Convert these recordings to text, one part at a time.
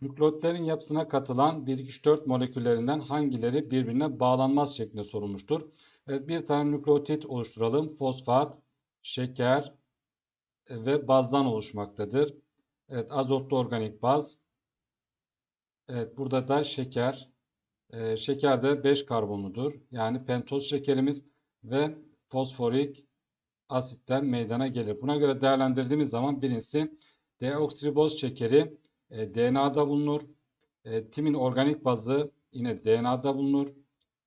Nükleotlerin yapısına katılan 1-2-3-4 moleküllerinden hangileri birbirine bağlanmaz şeklinde sorulmuştur. Evet, bir tane nükleotit oluşturalım. Fosfat, şeker e, ve bazdan oluşmaktadır. Evet, azotlu organik baz. Evet, burada da şeker. Ee, şeker de 5 karbonludur. Yani pentoz şekerimiz ve fosforik asitten meydana gelir. Buna göre değerlendirdiğimiz zaman birincisi deoksiriboz şekeri e, DNA'da bulunur. E, timin organik bazı yine DNA'da bulunur.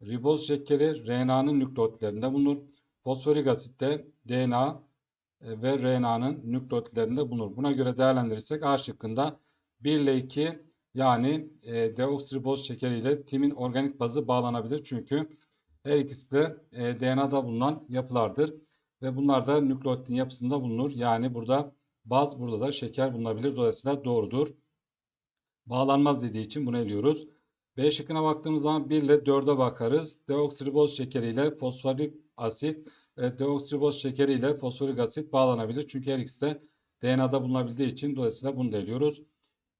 Riboz şekeri RNA'nın nükleotlerinde bulunur. Fosforik asit de DNA e, ve RNA'nın nükleotlerinde bulunur. Buna göre değerlendirirsek A şıkkında 1 ile 2 yani e, deoksiriboz şekeri ile timin organik bazı bağlanabilir. Çünkü her ikisi de e, DNA'da bulunan yapılardır. Ve bunlar da nükleotitin yapısında bulunur. Yani burada baz, burada da şeker bulunabilir. Dolayısıyla doğrudur. Bağlanmaz dediği için bunu eliyoruz. B şıkkına baktığımız zaman 1 ile 4'e bakarız. Deoksiriboz şekeri ile fosforik asit, e, deoksiriboz şekeri ile fosforik asit bağlanabilir. Çünkü her ikisi de DNA'da bulunabildiği için dolayısıyla bunu da eliyoruz.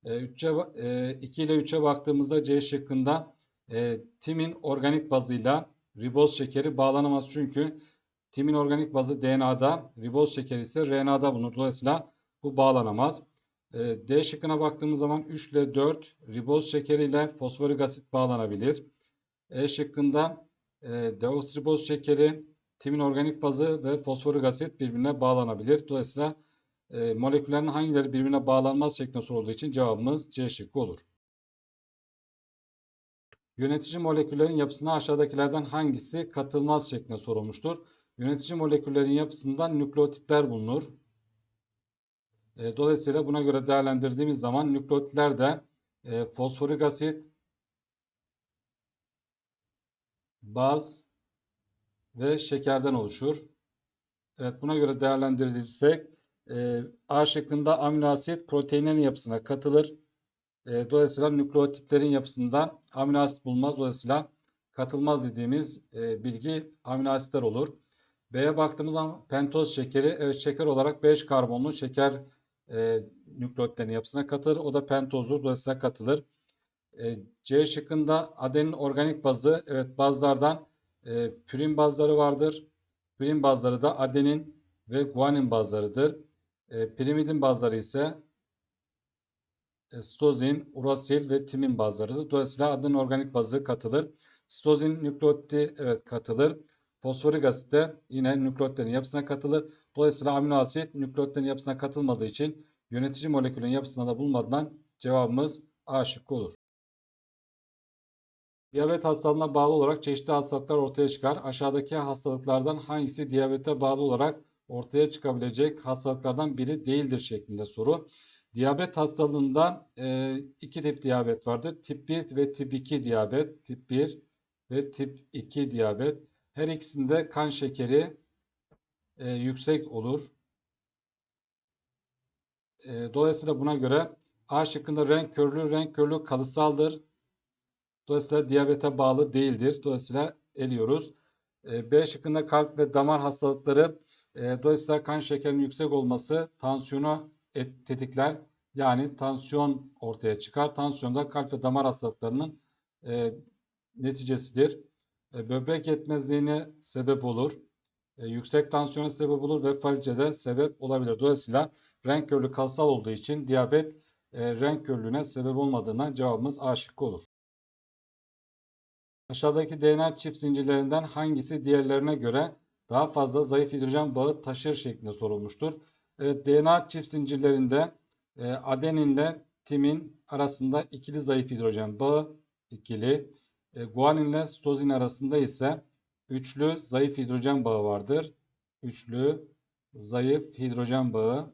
E, 3'e, e, 2 ile 3'e baktığımızda C şıkkında e, timin organik bazıyla riboz şekeri bağlanamaz. Çünkü timin organik bazı DNA'da, riboz şekeri ise RNA'da bulunur. Dolayısıyla bu bağlanamaz. E, D şıkkına baktığımız zaman 3 ile 4 riboz şekeri ile fosforik asit bağlanabilir. E şıkkında e, deoksiriboz şekeri, timin organik bazı ve fosforik asit birbirine bağlanabilir. Dolayısıyla e, moleküllerin hangileri birbirine bağlanmaz şeklinde sorulduğu için cevabımız C şıkkı olur. Yönetici moleküllerin yapısına aşağıdakilerden hangisi katılmaz şeklinde sorulmuştur. Yönetici moleküllerin yapısında nükleotitler bulunur. E, dolayısıyla buna göre değerlendirdiğimiz zaman nükleotitler de e, fosforik asit, baz ve şekerden oluşur. Evet buna göre değerlendirirsek e, A şıkkında amino asit proteinlerin yapısına katılır. Dolayısıyla nükleotitlerin yapısında amino asit bulunmaz. Dolayısıyla katılmaz dediğimiz bilgi amino asitler olur. B'ye baktığımız zaman pentoz şekeri evet şeker olarak 5 karbonlu şeker e, nükleotlerin yapısına katılır. O da pentozdur. Dolayısıyla katılır. E, C şıkkında adenin organik bazı evet bazlardan e, pürin bazları vardır. Pürin bazları da adenin ve guanin bazlarıdır. E, pirimidin bazları ise e, stozin, urasil ve timin bazlarıdır. Dolayısıyla adenin organik bazı katılır. Stozin nükleotidi evet katılır. Fosforik asit de yine nükleotlerin yapısına katılır. Dolayısıyla amino asit nükleotlerin yapısına katılmadığı için yönetici molekülün yapısında da bulunmadan cevabımız A şıkkı olur. Diyabet hastalığına bağlı olarak çeşitli hastalıklar ortaya çıkar. Aşağıdaki hastalıklardan hangisi diyabete bağlı olarak ortaya çıkabilecek hastalıklardan biri değildir şeklinde soru. Diyabet hastalığında e, iki tip diyabet vardır. Tip 1 ve tip 2 diyabet. Tip 1 ve tip 2 diyabet. Her ikisinde kan şekeri e, yüksek olur. E, dolayısıyla buna göre A şıkkında renk körlüğü, renk körlüğü kalıtsaldır. Dolayısıyla diyabete bağlı değildir. Dolayısıyla eliyoruz. E, B şıkkında kalp ve damar hastalıkları e, dolayısıyla kan şekerinin yüksek olması tansiyonu et, tetikler. Yani tansiyon ortaya çıkar. Tansiyon da kalp ve damar hastalıklarının e, neticesidir. E, böbrek yetmezliğine sebep olur. E, yüksek tansiyona sebep olur ve falcede sebep olabilir. Dolayısıyla renk körlüğü kalsal olduğu için diyabet e, renk körlüğüne sebep olmadığına cevabımız A şıkkı olur. Aşağıdaki DNA çift zincirlerinden hangisi diğerlerine göre daha fazla zayıf hidrojen bağı taşır şeklinde sorulmuştur. Evet, DNA çift zincirlerinde e, adeninle timin arasında ikili zayıf hidrojen bağı ikili. E, guanin ile sitozin arasında ise üçlü zayıf hidrojen bağı vardır. Üçlü zayıf hidrojen bağı.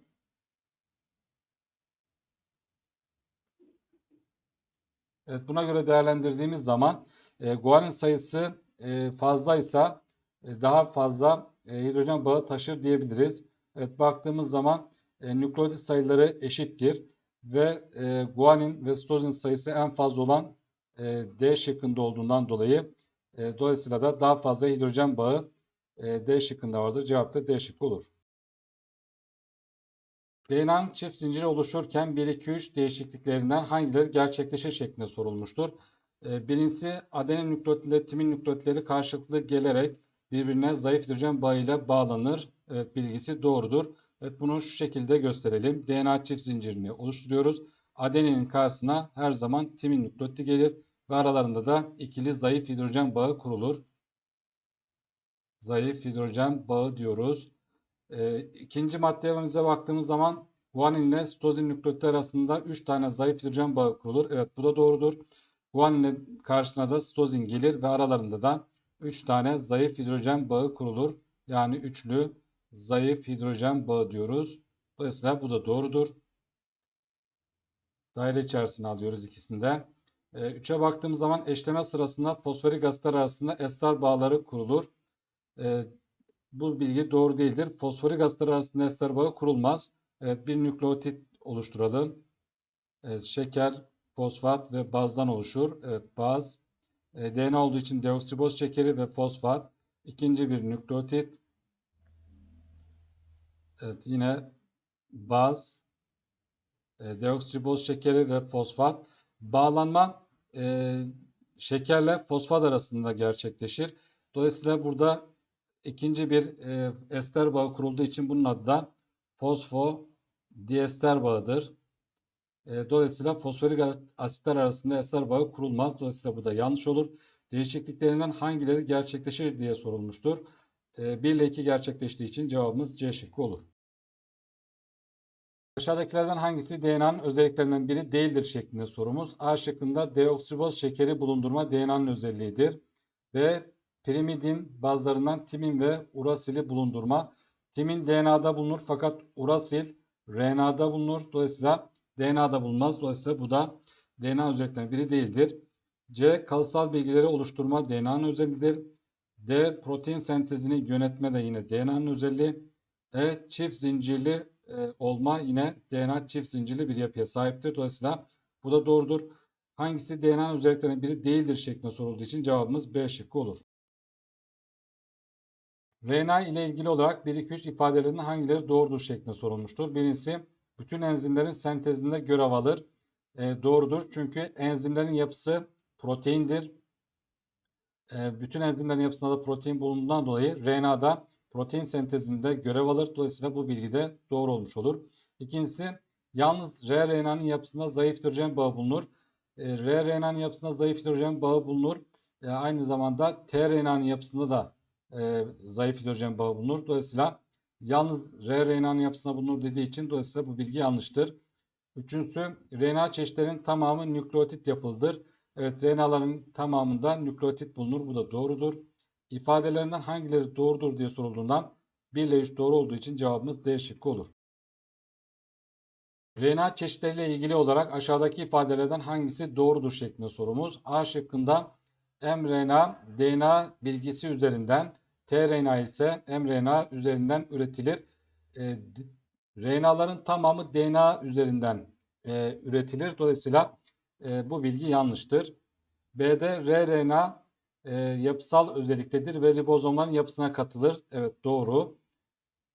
Evet, buna göre değerlendirdiğimiz zaman e, guanin sayısı e, fazlaysa e, daha fazla e, hidrojen bağı taşır diyebiliriz. Evet baktığımız zaman e, nükleotit sayıları eşittir ve e, guanin ve sitozin sayısı en fazla olan e, D şıkkında olduğundan dolayı e, dolayısıyla da daha fazla hidrojen bağı e, D şıkkında vardır. Cevap da D şıkkı olur. DNA'nın çift zinciri oluşurken 1-2-3 değişikliklerinden hangileri gerçekleşir şeklinde sorulmuştur. Ee, Birincisi adenin nükleotidi ile timin nükleotidleri karşılıklı gelerek birbirine zayıf hidrojen bağıyla bağlanır. Evet bilgisi doğrudur. Evet bunu şu şekilde gösterelim. DNA çift zincirini oluşturuyoruz. Adeninin karşısına her zaman timin nükleotidi gelir ve aralarında da ikili zayıf hidrojen bağı kurulur. Zayıf hidrojen bağı diyoruz. E, ikinci maddemize baktığımız zaman guanin ile sitozin nükleotidi arasında 3 tane zayıf hidrojen bağı kurulur. Evet bu da doğrudur. Guanin ile karşısına da sitozin gelir ve aralarında da 3 tane zayıf hidrojen bağı kurulur. Yani üçlü zayıf hidrojen bağı diyoruz. Dolayısıyla bu da doğrudur. Daire içerisine alıyoruz ikisinde. 3'e baktığımız zaman eşleme sırasında fosforik asitler arasında ester bağları kurulur. E, bu bilgi doğru değildir. Fosforik asitler arasında ester bağı kurulmaz. Evet bir nükleotit oluşturalım. Evet, şeker, fosfat ve bazdan oluşur. Evet baz. E, DNA olduğu için deoksiriboz şekeri ve fosfat. İkinci bir nükleotit. Evet yine baz, e, deoksiriboz şekeri ve fosfat. Bağlanma e, şekerle fosfat arasında gerçekleşir. Dolayısıyla burada ikinci bir e, ester bağı kurulduğu için bunun adı da fosfodiester bağıdır. E, dolayısıyla fosforik asitler arasında ester bağı kurulmaz. Dolayısıyla bu da yanlış olur. Değişikliklerinden hangileri gerçekleşir diye sorulmuştur. E, 1 ile 2 gerçekleştiği için cevabımız C şıkkı olur. Aşağıdakilerden hangisi DNA'nın özelliklerinden biri değildir şeklinde sorumuz. A şıkkında deoksiriboz şekeri bulundurma DNA'nın özelliğidir. Ve pirimidin bazlarından timin ve urasili bulundurma. Timin DNA'da bulunur fakat urasil RNA'da bulunur. Dolayısıyla DNA'da bulunmaz. Dolayısıyla bu da DNA özelliklerinden biri değildir. C. Kalsal bilgileri oluşturma DNA'nın özelliğidir. D. Protein sentezini yönetme de yine DNA'nın özelliği. E. Çift zincirli e, olma yine DNA çift zincirli bir yapıya sahiptir. Dolayısıyla bu da doğrudur. Hangisi DNA'nın özelliklerinden biri değildir şeklinde sorulduğu için cevabımız B şıkkı olur. RNA ile ilgili olarak 1-2-3 ifadelerinin hangileri doğrudur şeklinde sorulmuştur. Birincisi bütün enzimlerin sentezinde görev alır. E, doğrudur çünkü enzimlerin yapısı proteindir. E, bütün enzimlerin yapısında da protein bulunduğundan dolayı RNA'da protein sentezinde görev alır. Dolayısıyla bu bilgi de doğru olmuş olur. İkincisi yalnız rRNA'nın yapısında zayıf hidrojen bağı bulunur. E, rRNA'nın yapısında zayıf hidrojen bağı bulunur. E, aynı zamanda tRNA'nın yapısında da e, zayıf hidrojen bağı bulunur. Dolayısıyla yalnız rRNA'nın yapısında bulunur dediği için dolayısıyla bu bilgi yanlıştır. Üçüncüsü RNA çeşitlerinin tamamı nükleotit yapılıdır. Evet RNA'ların tamamında nükleotit bulunur. Bu da doğrudur. İfadelerinden hangileri doğrudur diye sorulduğundan 1 ile 3 doğru olduğu için cevabımız D şıkkı olur. RNA çeşitleriyle ilgili olarak aşağıdaki ifadelerden hangisi doğrudur şeklinde sorumuz. A şıkkında mRNA DNA bilgisi üzerinden, tRNA ise mRNA üzerinden üretilir. E, RNA'ların tamamı DNA üzerinden e, üretilir. Dolayısıyla e, bu bilgi yanlıştır. B'de rRNA e, yapısal özelliktedir ve ribozomların yapısına katılır. Evet doğru.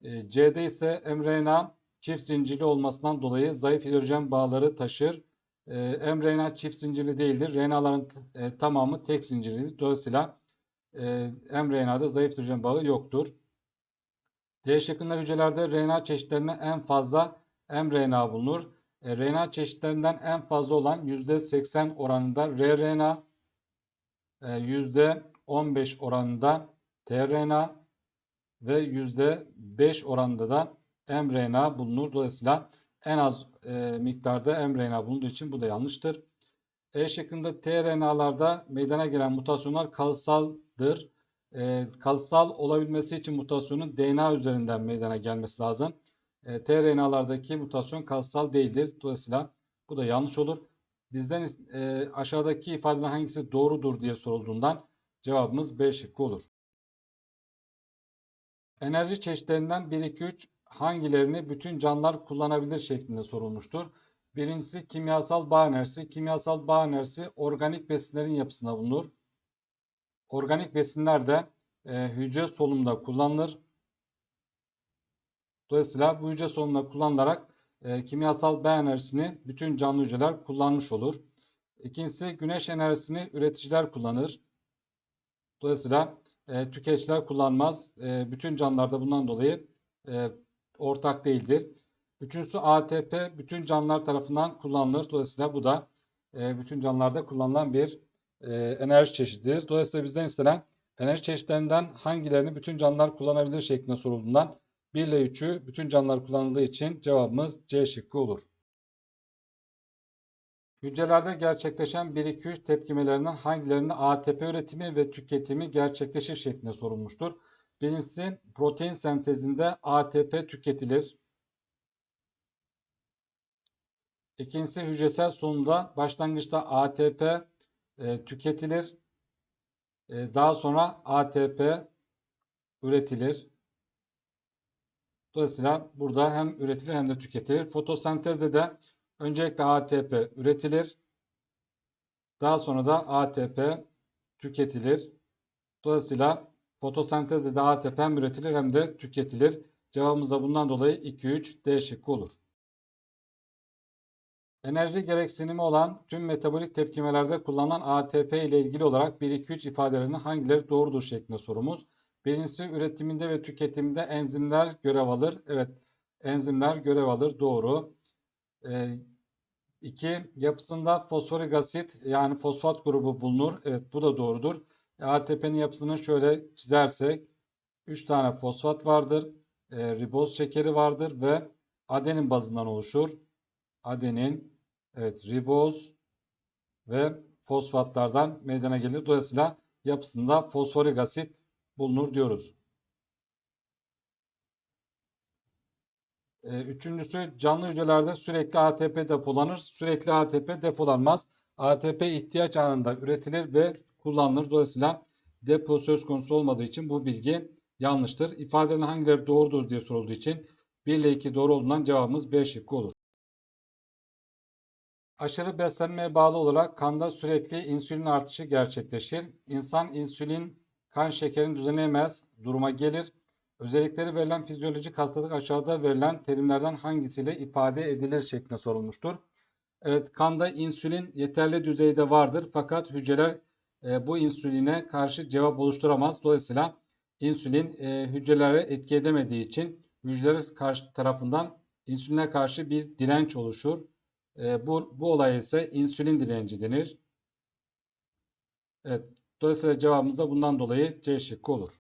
E, C'de ise mRNA çift zincirli olmasından dolayı zayıf hidrojen bağları taşır. E, mRNA çift zincirli değildir. RNA'ların e, tamamı tek zincirlidir. Dolayısıyla e, mRNA'da zayıf hidrojen bağı yoktur. D şıkkında hücrelerde RNA çeşitlerinden en fazla mRNA bulunur. E, RNA çeşitlerinden en fazla olan %80 oranında rRNA, %15 e, oranında tRNA ve %5 oranında da mRNA bulunur. Dolayısıyla en az e, miktarda mRNA bulunduğu için bu da yanlıştır. E şıkkında tRNA'larda meydana gelen mutasyonlar kalıtsaldır. E, kalıtsal olabilmesi için mutasyonun DNA üzerinden meydana gelmesi lazım. E, tRNA'lardaki mutasyon kalıtsal değildir. Dolayısıyla bu da yanlış olur. Bizden e, aşağıdaki ifadenin hangisi doğrudur diye sorulduğundan cevabımız B şıkkı olur. Enerji çeşitlerinden 1, 2, 3 hangilerini bütün canlılar kullanabilir şeklinde sorulmuştur. Birincisi kimyasal bağ enerjisi. Kimyasal bağ enerjisi organik besinlerin yapısında bulunur. Organik besinler de e, hücre solunumunda kullanılır. Dolayısıyla bu hücre solunumunda kullanılarak e, kimyasal B enerjisini bütün canlı hücreler kullanmış olur. İkincisi güneş enerjisini üreticiler kullanır. Dolayısıyla e, tüketiciler kullanmaz. E, bütün canlılarda bundan dolayı e, ortak değildir. Üçüncüsü ATP bütün canlılar tarafından kullanılır. Dolayısıyla bu da e, bütün canlılarda kullanılan bir e, enerji çeşididir. Dolayısıyla bizden istenen enerji çeşitlerinden hangilerini bütün canlılar kullanabilir şeklinde sorulduğundan 1 ile 3'ü bütün canlılar kullanıldığı için cevabımız C şıkkı olur. Hücrelerde gerçekleşen 1-2-3 tepkimelerinden hangilerinde ATP üretimi ve tüketimi gerçekleşir şeklinde sorulmuştur. Birincisi protein sentezinde ATP tüketilir. İkincisi hücresel solunumda başlangıçta ATP e, tüketilir. E, daha sonra ATP üretilir. Dolayısıyla burada hem üretilir hem de tüketilir. Fotosentezde de öncelikle ATP üretilir. Daha sonra da ATP tüketilir. Dolayısıyla fotosentezde de ATP hem üretilir hem de tüketilir. Cevabımız da bundan dolayı 2-3 D şıkkı olur. Enerji gereksinimi olan tüm metabolik tepkimelerde kullanılan ATP ile ilgili olarak 1-2-3 ifadelerinin hangileri doğrudur şeklinde sorumuz. Birincisi üretiminde ve tüketiminde enzimler görev alır. Evet enzimler görev alır doğru. Ee, iki yapısında fosforik asit yani fosfat grubu bulunur. Evet bu da doğrudur. E, ATP'nin yapısını şöyle çizersek 3 tane fosfat vardır. E, riboz şekeri vardır ve adenin bazından oluşur. Adenin, evet riboz ve fosfatlardan meydana gelir. Dolayısıyla yapısında fosforik asit bulunur diyoruz. Ee, üçüncüsü canlı hücrelerde sürekli ATP depolanır. Sürekli ATP depolanmaz. ATP ihtiyaç anında üretilir ve kullanılır. Dolayısıyla depo söz konusu olmadığı için bu bilgi yanlıştır. İfadelerin hangileri doğrudur diye sorulduğu için 1 ile 2 doğru olduğundan cevabımız B şıkkı olur. Aşırı beslenmeye bağlı olarak kanda sürekli insülin artışı gerçekleşir. İnsan insülin kan şekerini düzenleyemez duruma gelir. Özellikleri verilen fizyolojik hastalık aşağıda verilen terimlerden hangisiyle ifade edilir şeklinde sorulmuştur. Evet kanda insülin yeterli düzeyde vardır fakat hücreler e, bu insüline karşı cevap oluşturamaz. Dolayısıyla insülin e, hücrelere etki edemediği için hücreler karşı tarafından insüline karşı bir direnç oluşur. E, bu, bu olay ise insülin direnci denir. Evet, dolayısıyla cevabımız da bundan dolayı C şıkkı olur.